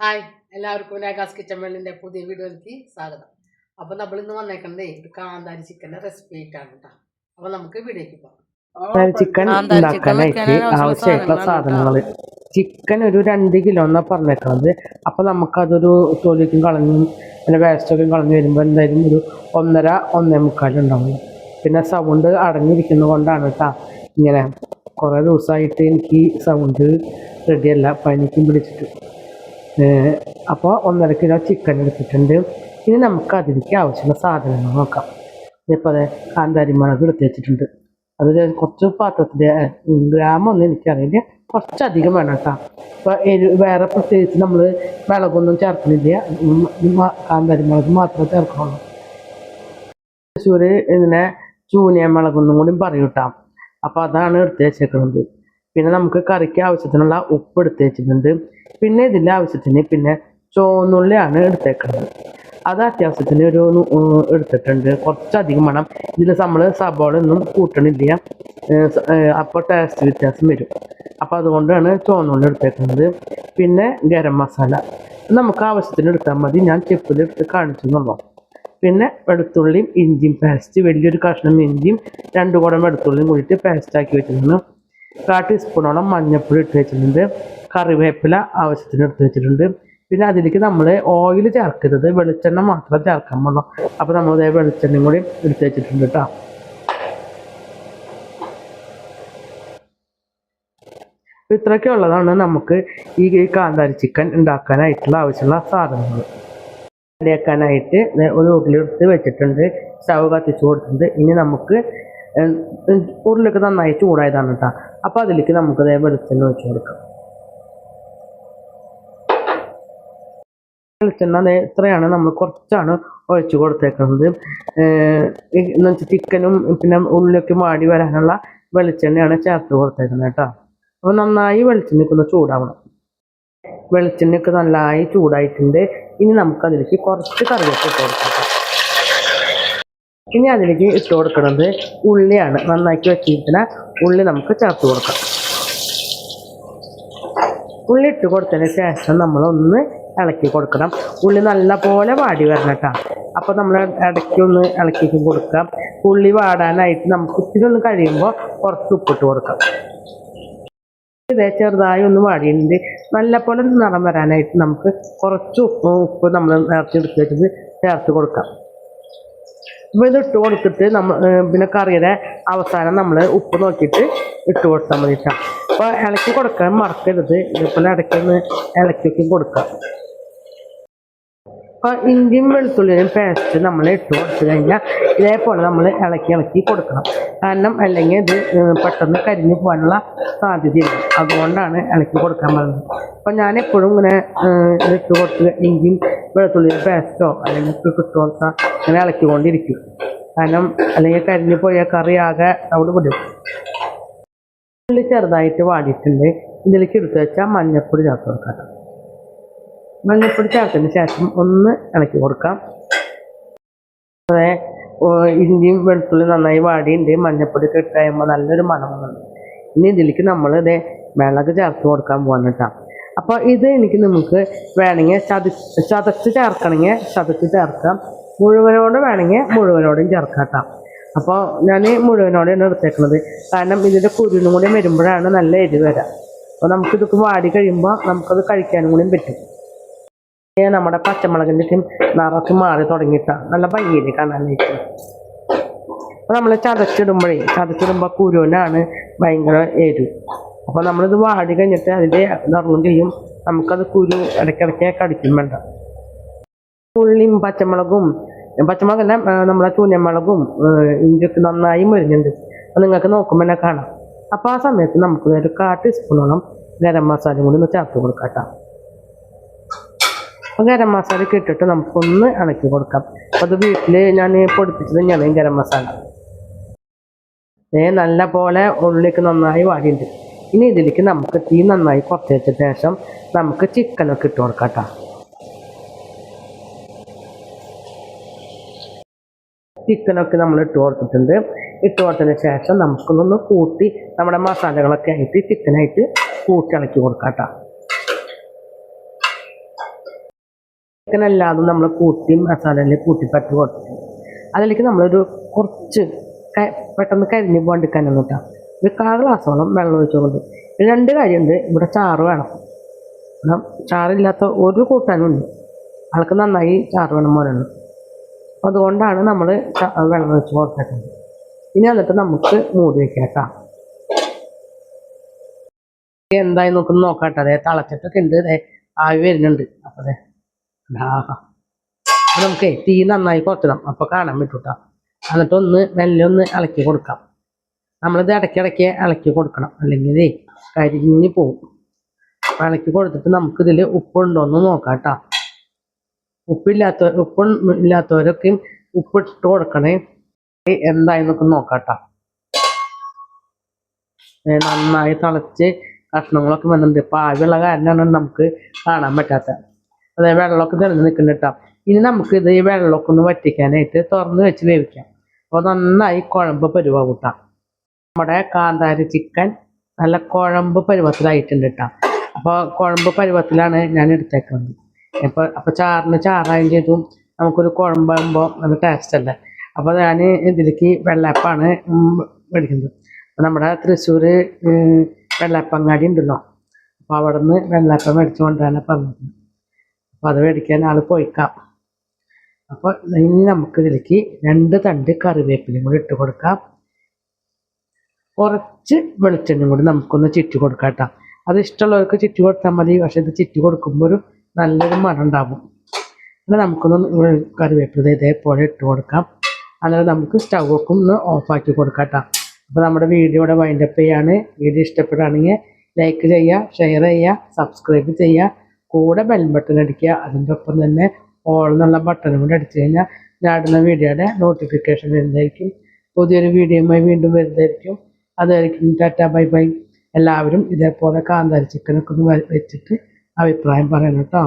Hi എല്ലാവർക്കും ലേഖാസ് kitchen വേൾഡിന്റെ പുതിയ വീഡിയോയിലേക്ക് സ്വാഗതം. അപ്പോൾ നമ്മൾ ഇന്ന് വന്നേക്കുന്നത് ഒരു കാന്താരി ചിക്കന്റെ റെസിപ്പി ആയിട്ടാണ് കേട്ടോ അപ്പോൾ നമുക്ക് വീഡിയോയ്ക്ക് പോകാം. ചിക്കൻ കാന്താരി ചിക്കൻ ഉണ്ടാക്കാനായിട്ട് ആവശ്യമായിട്ടുള്ള സാധനങ്ങൾ ചിക്കൻ ഒരു രണ്ട് കിലോ എന്നാ പറഞ്ഞേക്കുന്നത് അപ്പൊ നമുക്കതൊരു തൊലിക്കും കളഞ്ഞും പിന്നെ വേസ്റ്റൊക്കെ കളഞ്ഞു വരുമ്പോൾ എന്തായാലും ഒരു ഒന്നര ഒന്നേ മുക്കാൽ ഉണ്ടാവും. പിന്നെ സൗണ്ട് അടഞ്ഞിരിക്കുന്നത് കൊണ്ടാണ് കേട്ടോ ഇങ്ങനെ കുറേ ദിവസമായിട്ട് എനിക്ക് സൗണ്ട് റെഡിയല്ല പനിക്കും പിടിച്ചിട്ട് അപ്പോൾ ഒന്നര കിലോ ചിക്കൻ എടുത്തിട്ടുണ്ട്. ഇനി നമുക്ക് അതിലേക്ക് ആവശ്യമുള്ള സാധനങ്ങൾ നോക്കാം. ഇപ്പോൾ അതെ കാന്താരി മുളക് എടുത്ത് വെച്ചിട്ടുണ്ട്. അത് കുറച്ച് പാത്രത്തിൽ ഗ്രാമൊന്നും എനിക്കറിയില്ല. കുറച്ചധികം വേണം കേട്ടോ. അപ്പോൾ എരി വേറെ പ്രത്യേകിച്ച് നമ്മൾ മുളകൊന്നും ചേർക്കുന്നില്ല. കാന്താരി മുളക് മാത്രമേ ചേർക്കുള്ളൂ. തൃശ്ശൂർ ഇതിനെ ചൂനിയ മുളകൊന്നും കൂടി പറയൂട്ടാം അപ്പോൾ അതാണ് എടുത്ത് വെച്ചേക്കുന്നത് പിന്നെ നമുക്ക് കറിക്ക് ആവശ്യത്തിനുള്ള ഉപ്പ് എടുത്ത് വെച്ചിട്ടുണ്ട്. പിന്നെ ഇതിന്റെ ആവശ്യത്തിന് പിന്നെ ചുവന്നുള്ളിയാണ് എടുത്തേക്കുന്നത് അത് അത്യാവശ്യത്തിന് ഒരു എടുത്തിട്ടുണ്ട്. കുറച്ചധികം വേണം. ഇതിൽ നമ്മൾ സബോള ഒന്നും കൂട്ടണില്ല. അപ്പോൾ ടേസ്റ്റ് വ്യത്യാസം വരും. അപ്പോൾ അതുകൊണ്ടാണ് ചുവന്നുള്ളി എടുത്തേക്കുന്നത് പിന്നെ ഗരം മസാല. നമുക്ക് ആവശ്യത്തിന് എടുത്താൽ മതി. ഞാൻ ചെപ്പിൽ എടുത്ത് കാണിച്ചു എന്നുള്ളൂ പിന്നെ വെളുത്തുള്ളിയും ഇഞ്ചിയും പേസ്റ്റ് വലിയൊരു കഷ്ണം ഇഞ്ചിയും രണ്ട് കുടം വെളുത്തുള്ളിയും കൂടിയിട്ട് പേസ്റ്റാക്കി വെച്ചിരുന്നു കാ ടീസ്പൂണോളം മഞ്ഞൾപ്പൊടി ഇട്ട് വെച്ചിട്ടുണ്ട്. കറിവേപ്പില ആവശ്യത്തിന് എടുത്ത് വെച്ചിട്ടുണ്ട്. പിന്നെ അതിലേക്ക് നമ്മൾ ഓയിൽ ചേർക്കരുത് വെളിച്ചെണ്ണ മാത്രമേ ചേർക്കാൻ പാടുള്ളൂ അപ്പോൾ നമ്മൾ ഇതേ വെളിച്ചെണ്ണയും കൂടി എടുത്ത് വെച്ചിട്ടുണ്ട് കേട്ടോ ഇത്രയൊക്കെ ഉള്ളതാണ് നമുക്ക് ഈ കാന്താരി ചിക്കൻ ഉണ്ടാക്കാനായിട്ടുള്ള ആവശ്യമുള്ള സാധനങ്ങൾ. റെഡിയാക്കാനായിട്ട് ഒരു ഉരുളിയെടുത്ത് വെച്ചിട്ടുണ്ട്. സ്റ്റവ് കത്തിച്ച് കൊടുത്തിട്ടുണ്ട്. ഇനി നമുക്ക് ഏഹ്, ഉരുളിയൊക്കെ നന്നായി ചൂടായതാണ് കേട്ടോ അപ്പോൾ അതിലേക്ക് നമുക്ക് ദേ വെളിച്ചെണ്ണ വെച്ച് കൊടുക്കാം. വെളിച്ചെണ്ണ അതേ ഇത്രയാണ്. നമ്മൾ കുറച്ചാണ് ഒഴിച്ചു കൊടുത്തേക്കുന്നത്. എന്ന് വെച്ചാൽ ചിക്കനും പിന്നെ ഉള്ളിലൊക്കെ മാടി വരാനുള്ള വെളിച്ചെണ്ണയാണ് ചേർത്ത് കൊടുത്തേക്കുന്നത് കേട്ടോ അപ്പോൾ നന്നായി വെളിച്ചെണ്ണയ്ക്ക് ഒന്ന് ചൂടാവണം. വെളിച്ചെണ്ണയൊക്കെ നന്നായി ചൂടായിട്ടുണ്ട്. ഇനി നമുക്ക് അതിലേക്ക് കുറച്ച് കറിവേപ്പ് കൊടുക്കാം. ഇനി അതിലേക്ക് ഇട്ട് കൊടുക്കുന്നത് ഉള്ളിയാണ്. നന്നാക്കി വെച്ചിരിക്കുന്ന ഉള്ളി നമുക്ക് ചേർത്ത് കൊടുക്കാം. ഉള്ളി ഇട്ട് കൊടുത്തതിന് ശേഷം നമ്മളൊന്ന് ഇളക്കി കൊടുക്കണം. ഉള്ളി നല്ല പോലെ വാടി വരണം കേട്ടോ. അപ്പോൾ നമ്മൾ ഇടയ്ക്ക് ഒന്ന് ഇളക്കി കൊടുക്കാം. ഉള്ളി വാടാനായിട്ട് നമുക്ക് ഇത്തിരി ഒന്ന് കഴിയുമ്പോൾ കുറച്ച് ഉപ്പിട്ട് കൊടുക്കാം. ഇതേ ചെറുതായി ഒന്ന് വാടിയിട്ടുണ്ട്. നല്ല പോലെ നിറം വരാനായിട്ട് നമുക്ക് കുറച്ച് ഉപ്പ് നമ്മൾ നേരത്തെ എടുത്ത് ചേർത്ത് കൊടുക്കാം. അപ്പോൾ ഇത് ഇട്ട് കൊടുത്തിട്ട് നമ്മൾ പിന്നെ കറിയുടെ അവസാനം നമ്മൾ ഉപ്പ് നോക്കിയിട്ട് ഇട്ട് കൊടുത്താൽ മതി കേട്ടോ അപ്പോൾ ഇളക്കി കൊടുക്കാൻ മറക്കരുത്. ഇതുപോലെ ഇടയ്ക്കൊന്ന് ഇളക്കി കൊടുക്കാം. അപ്പോൾ ഇഞ്ചിയും വെളുത്തുള്ളിയും പേസ്റ്റ് നമ്മൾ ഇട്ട് കൊടുത്തു കഴിഞ്ഞാൽ ഇതേപോലെ നമ്മൾ ഇളക്കി ഇളക്കി കൊടുക്കണം. കാരണം അല്ലെങ്കിൽ ഇത് പെട്ടെന്ന് കരിഞ്ഞു പോകാനുള്ള സാധ്യതയുണ്ട് അതുകൊണ്ടാണ് ഇളക്കി കൊടുക്കാൻ പറഞ്ഞത്. അപ്പോൾ ഞാൻ എപ്പോഴും ഇങ്ങനെ ഇട്ട് കൊടുത്ത് ഇഞ്ചിയും വെളുത്തുള്ളിയും പേസ്റ്റോ അല്ലെങ്കിൽ ഉപ്പ് ഇട്ട് അങ്ങനെ ഇളക്കിക്കൊണ്ടിരിക്കും. കാരണം അല്ലെങ്കിൽ കരിഞ്ഞു പോയ കറി ആകെ അവിടെ വിടും. ഉള്ളി ചെറുതായിട്ട് വാടിയിട്ടുണ്ട്. ഇതിലേക്ക് എടുത്തു വെച്ചാൽ മഞ്ഞൾപ്പൊടി ചേർത്ത് കൊടുക്കാം മഞ്ഞൾപ്പൊടി ചേർത്തതിന് ശേഷം ഒന്ന് ഇളക്കി കൊടുക്കാം. അതെ ഇഞ്ചിയും വെളുത്തുള്ളി നന്നായി വാടിയുണ്ട് മഞ്ഞൾപ്പൊടി ഒക്കെ ഇട്ട് നല്ലൊരു മണം വന്നുണ്ട് ഇനി ഇതിലേക്ക് നമ്മൾ ഇതേ മിളക് ചേർത്ത് കൊടുക്കാൻ പോകാൻ കേട്ടോ. അപ്പോൾ ഇത് എനിക്ക് നമുക്ക് വേണമെങ്കിൽ ചതി ചതച്ച് ചേർക്കണമെങ്കിൽ ചതച്ച് ചേർക്കാം. മുഴുവനോട് വേണമെങ്കിൽ മുഴുവനോടും ചേർക്കാം അപ്പോൾ ഞാൻ മുഴുവനോടെയാണ് എടുത്തേക്കുന്നത് കാരണം ഇതിന്റെ കുരുന്നും കൂടി വരുമ്പോഴാണ് നല്ല എരിവ് വരാം. അപ്പോൾ നമുക്കിതൊക്കെ വാടി കഴിയുമ്പോൾ നമുക്കത് കഴിക്കാനും കൂടിയും പറ്റും. നമ്മുടെ പച്ചമുളകിന്റെ നിറച്ച് മാറി തുടങ്ങിയിട്ടാണ് നല്ല ഭംഗിയിൽ കാണാനായിട്ട്. അപ്പോൾ നമ്മൾ ചതച്ചിടുമ്പോഴേ ചതച്ചിടുമ്പോൾ കുരുവിനാണ് ഭയങ്കര എരിവ്. അപ്പോൾ നമ്മളിത് വാടി കഴിഞ്ഞിട്ട് അതിന്റെ നിറവും ചെയ്യും. നമുക്കത് കുരു ഇടയ്ക്കിടയ്ക്ക് കടിക്കും വേണ്ട. ഉള്ളിയും പച്ചമുളകും പച്ചമുളകല്ല നമ്മളെ ചൂഞ്ഞമുളകും ഇഞ്ചൊക്കെ നന്നായി മരുന്നുണ്ട് അപ്പോൾ നിങ്ങൾക്ക് നോക്കുമ്പോൾ തന്നെ കാണാം. അപ്പോൾ ആ സമയത്ത് നമുക്ക് ഒരു കാ ടീസ്പൂണോളം ഗരം മസാലയും കൂടി ഒന്ന് ചേർത്ത് കൊടുക്കാം കേട്ടോ അപ്പോൾ ഗരം മസാല കിട്ടിട്ട് നമുക്കൊന്ന് ഇളക്കി കൊടുക്കാം. അത് വീട്ടിൽ ഞാൻ പൊടിപ്പിച്ചത് തന്നെയാണ് ഗരം മസാല. നല്ല പോലെ ഉള്ളിലേക്ക് നന്നായി വാടിയുണ്ട് ഇനി ഇതിലേക്ക് നമുക്ക് തീ നന്നായി കുറച്ച് ശേഷം നമുക്ക് ചിക്കനൊക്കെ ഇട്ട് കൊടുക്കാം കേട്ടോ ചിക്കനൊക്കെ നമ്മൾ ഇട്ട് കൊടുത്തിട്ടുണ്ട്. ഇട്ട് കൊടുത്തതിന് ശേഷം നമുക്കൊന്ന് കൂട്ടി നമ്മുടെ മസാലകളൊക്കെ ആയിട്ട് ചിക്കനായിട്ട് കൂട്ടി ഇളക്കി കൊടുക്കാം ചിക്കൻ അല്ലാതെ നമ്മൾ കൂട്ടി മസാലയിൽ കൂട്ടി പറ്റി കൊടുത്തിട്ടുണ്ട് അതിലേക്ക് നമ്മളൊരു കുറച്ച് പെട്ടെന്ന് കരിഞ്ഞു പോകാണ്ടിരിക്കാനൊന്നും കേട്ടോ. ഒരു കാ ഗ്ലാസോളം വെള്ളം ഒഴിച്ചുകൊണ്ട് രണ്ട് കാര്യമുണ്ട്. ഇവിടെ ചാറ് വേണം. കാരണം ചാറില്ലാത്ത ഒരു കൂട്ടാനുണ്ട് ആൾക്ക് നന്നായി ചാറ് വേണം പോലെയാണ് അപ്പോൾ അതുകൊണ്ടാണ് നമ്മൾ വെള്ളം ഒഴിച്ച് കൊടുത്തേക്കുന്നത് ഇനി എന്നിട്ട് നമുക്ക് മൂടി വയ്ക്കാം എന്തായി നോക്കുന്നു നോക്കാട്ടെ. അതെ തിളച്ചിട്ടൊക്കെ ഉണ്ട്. അതെ ആവി വരുന്നുണ്ട്. അപ്പോൾ അതെ അപ്പൊ നമുക്കേ തീ നന്നായി കുറച്ചിടാം അപ്പൊ കാണാൻ പറ്റൂട്ടാ. എന്നിട്ടൊന്ന് മെല്ലെ ഒന്ന് ഇളക്കി കൊടുക്കാം. നമ്മളിത് ഇടയ്ക്കിടയ്ക്ക് ഇളക്കി കൊടുക്കണം. അല്ലെങ്കിൽ കരിഞ്ഞ് പോവും. ഇളക്കി കൊടുത്തിട്ട് നമുക്കിതിൽ ഉപ്പുണ്ടോന്ന് നോക്കാം കേട്ടോ. ഉപ്പില്ലാത്ത ഉപ്പ് ഇല്ലാത്തവരൊക്കെ ഉപ്പിട്ട് കൊടുക്കണേ. എന്തായെന്നൊക്കെ നോക്കാം കേട്ടോ. നന്നായി തിളച്ച് കഷ്ണങ്ങളൊക്കെ വന്നിട്ടുണ്ട്. ഇപ്പം ആവിയുള്ള കാരണമാണ് നമുക്ക് കാണാൻ പറ്റാത്തത് അതായത് വെള്ളമൊക്കെ തെളിഞ്ഞ് നിൽക്കുന്നുണ്ട് കേട്ടോ. ഇനി നമുക്ക് ഇത് ഈ വെള്ളമൊക്കെ ഒന്ന് വറ്റിക്കാനായിട്ട് തുറന്ന് വെച്ച് വേവിക്കാം. അപ്പോൾ നന്നായി കുഴമ്പ് പരുവാ ട്ടാ. നമ്മുടെ കാന്താരി ചിക്കൻ നല്ല കുഴമ്പ് പരുവത്തിലായിട്ടുണ്ട് കേട്ടോ. അപ്പോൾ കുഴമ്പ് പരുവത്തിലാണ് ഞാൻ എടുത്തേക്കുന്നത്. ഇപ്പോൾ അപ്പോൾ ചാറിന് ചാറായും ചെയ്തു. നമുക്കൊരു കുഴമ്പാകുമ്പോൾ നല്ല ടേസ്റ്റ് അല്ലേ? അപ്പോൾ ഞാൻ ഇതിലേക്ക് വെള്ളയപ്പാണ് ഉം മേടിക്കുന്നത്. അപ്പോൾ നമ്മുടെ തൃശ്ശൂർ വെള്ളയപ്പങ്ങാടി ഉണ്ടല്ലോ. അപ്പോൾ അവിടെ നിന്ന് വെള്ളയപ്പം മേടിച്ചു കൊണ്ടുവരാനാണ് പറഞ്ഞത് അപ്പോൾ അത് മേടിക്കാൻ ആൾ പോയിക്കാം. അപ്പോൾ ഇനി നമുക്ക് ഇതിലേക്ക് രണ്ട് തണ്ട് കറിവേപ്പിലയും കൂടി ഇട്ട് കൊടുക്കാം. കുറച്ച് വെളിച്ചെണ്ണയും കൂടി നമുക്കൊന്ന് ചുറ്റി കൊടുക്കാം കേട്ടോ. അത് ഇഷ്ടമുള്ളവർക്ക് ചുറ്റി കൊടുത്താൽ മതി. പക്ഷെ ഇത് ചുറ്റി കൊടുക്കുമ്പോൾ ഒരു നല്ലൊരു മണം ഉണ്ടാവും. എന്നാൽ നമുക്കൊന്ന് കറിവേപ്പില ഇതേപോലെ ഇട്ട് കൊടുക്കാം. അന്നേരം നമുക്ക് സ്റ്റൗ ഒക്കെ ഒന്ന് ഓഫാക്കി കൊടുക്കാം കേട്ടോ. അപ്പോൾ നമ്മുടെ വീഡിയോ ഇവിടെ വൈൻഡപ്പ് ചെയ്യാണ്. വീഡിയോ ഇഷ്ടപ്പെടുകയാണെങ്കിൽ ലൈക്ക് ചെയ്യുക ഷെയർ ചെയ്യുക സബ്സ്ക്രൈബ് ചെയ്യുക. കൂടെ ബെൽ ബട്ടൺ അടിക്കുക. അതിന്റെ ഒപ്പം തന്നെ ഓൾ എന്നുള്ള ബട്ടണും കൂടെ അടിച്ചു കഴിഞ്ഞാൽ ഞാൻ ഇടുന്ന വീഡിയോയുടെ നോട്ടിഫിക്കേഷൻ വരുന്നതായിരിക്കും. പുതിയൊരു വീഡിയോയുമായി വീണ്ടും വരുന്നതായിരിക്കും. അതായിരിക്കും ടാറ്റ ബൈ ബൈ. എല്ലാവരും ഇതേപോലെ കാന്താരി ചിക്കനൊക്കെ ഒന്ന് വെച്ചിട്ട് അഭിപ്രായം പറയണം കേട്ടോ.